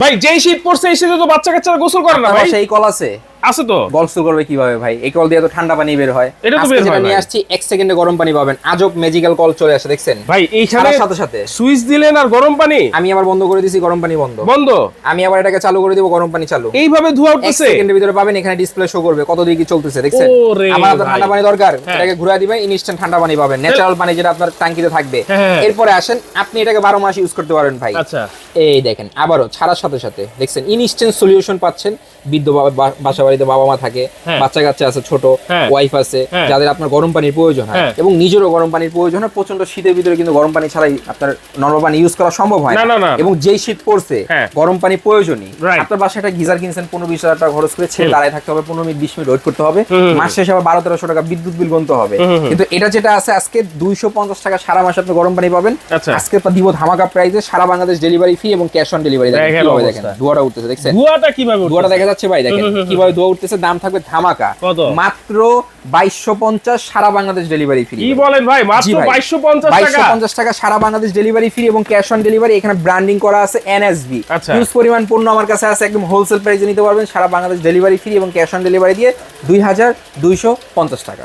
ভাই যেই শীত পড়ছে এই শীতে তো বাচ্চা কাচ্চারা গোসল করে না ভাই। সেই কল আছে। আছে তো। গলসল করবে কীভাবে ভাই? এই কল দিয়ে তো ঠান্ডা পানি বের হয়। এটা তো বের হয় নিয়ে আসছি এক সেকেন্ডে গরম পানি পাবেন। আজব ম্যাজিক্যাল কল চলে আসে দেখছেন? ভাই ছাড়ার সাথে সাথে। সুইচ দিলেন আর গরম পানি? আমি আবার বন্ধ করে দিছি গরম পানি বন্ধ। বন্ধ? আমি আবার এটাকে চালু করে দিব গরম পানি চালু। এইভাবে ধোয়া উঠতেছে? সেকেন্ডের ভিতরে পাবেন এখানে ডিসপ্লে শো করবে কত দিকে চলতেছে দেখছেন? আমার ভাই। ঠান্ডা পানি দরকার হ্যাঁ। এটাকে ঘুরে দিবেন ইনস্ট্যান্ট ঠান্ডা পানি পাবেন। ন্যাচারাল পানি যেটা আপনার ট্যাঙ্কিতে থাকবে। হ্যাঁ। এরপরে আসেন আপনি এটাকে বারো মাস ইউজ করতে পারবেন ভাই। আচ্ছা। এই দেখেন আবারও ছাড়ার সাথে সাথে দেখছেন ইনস্ট্যান্ট সলিউশন পাচ্ছেন বৃদ্ধ বাবা- বা- বাসা বাড়িতে বাবা মা থাকে হ্যাঁ। বাচ্চা কাচ্চা আছে ছোট হ্যাঁ। ওয়াইফ আছে হ্যাঁ। যাদের আপনার গরম পানির প্রয়োজন হয় হ্যাঁ। এবং নিজেরও গরম পানির প্রয়োজন হয় প্রচণ্ড শীতের ভিতরে কিন্তু গরম পানি ছাড়াই আপনার নর্মাল পানি ইউজ করা সম্ভব হয় না। এবং যেই শীত পড়ছে হ্যাঁ। গরম পানি প্রয়োজনই আপনার বাসায় একটা গিজার কিনছেন পনেরো বিশ হাজার টাকা খরচ করে ছেড়ে দাঁড়ায় থাকতে হবে পনেরো মিনিট বিশ মিনিট ওয়েট করতে হবে। মাস শেষে আবার বারো তেরোশো টাকা বিদ্যুৎ বিল গুনতে হবে। কিন্তু এটা যেটা আছে আজকে দুইশো পঞ্চাশ টাকা সারা মাসে আপনি গরম পানি পাবেন আচ্ছা। আজকে দিব ধামাকা প্রাইসে সারা বাংলাদেশ ডেলিভারি ফি এবং ক্যাশ অন ডেলিভারি দেখেন ধোয়াটা উঠতেছে দেখছেন ধোয়াটা কীভাবে ধোয়াটা দেখা যাচ্ছে ভাই দেখেন। কীভাবে ধোয়া উঠতেছে দাম থাকবে ধামাকা। মাত্র বাইশশো পঞ্চাশ সারা বাংলাদেশ ডেলিভারি ফ্রি বলেন ভাই? মাত্র বাইশশো পঞ্চাশ টাকা? পঞ্চাশ টাকা সারা বাংলাদেশ ডেলিভারি ফ্রি এবং ক্যাশ অন ডেলিভারি এখানে ব্র্যান্ডিং করা আছে এনএসবি ইউজ হিউজ পরিমাণ পণ্য আমার কাছে আছে একদম হোলসেল প্রাইসে নিতে পারবেন সারা বাংলাদেশ ডেলিভারি ফ্রি এবং ক্যাশ অন ডেলিভারি দিয়ে দুই হাজার দুইশো পঞ্চাশ টাকা।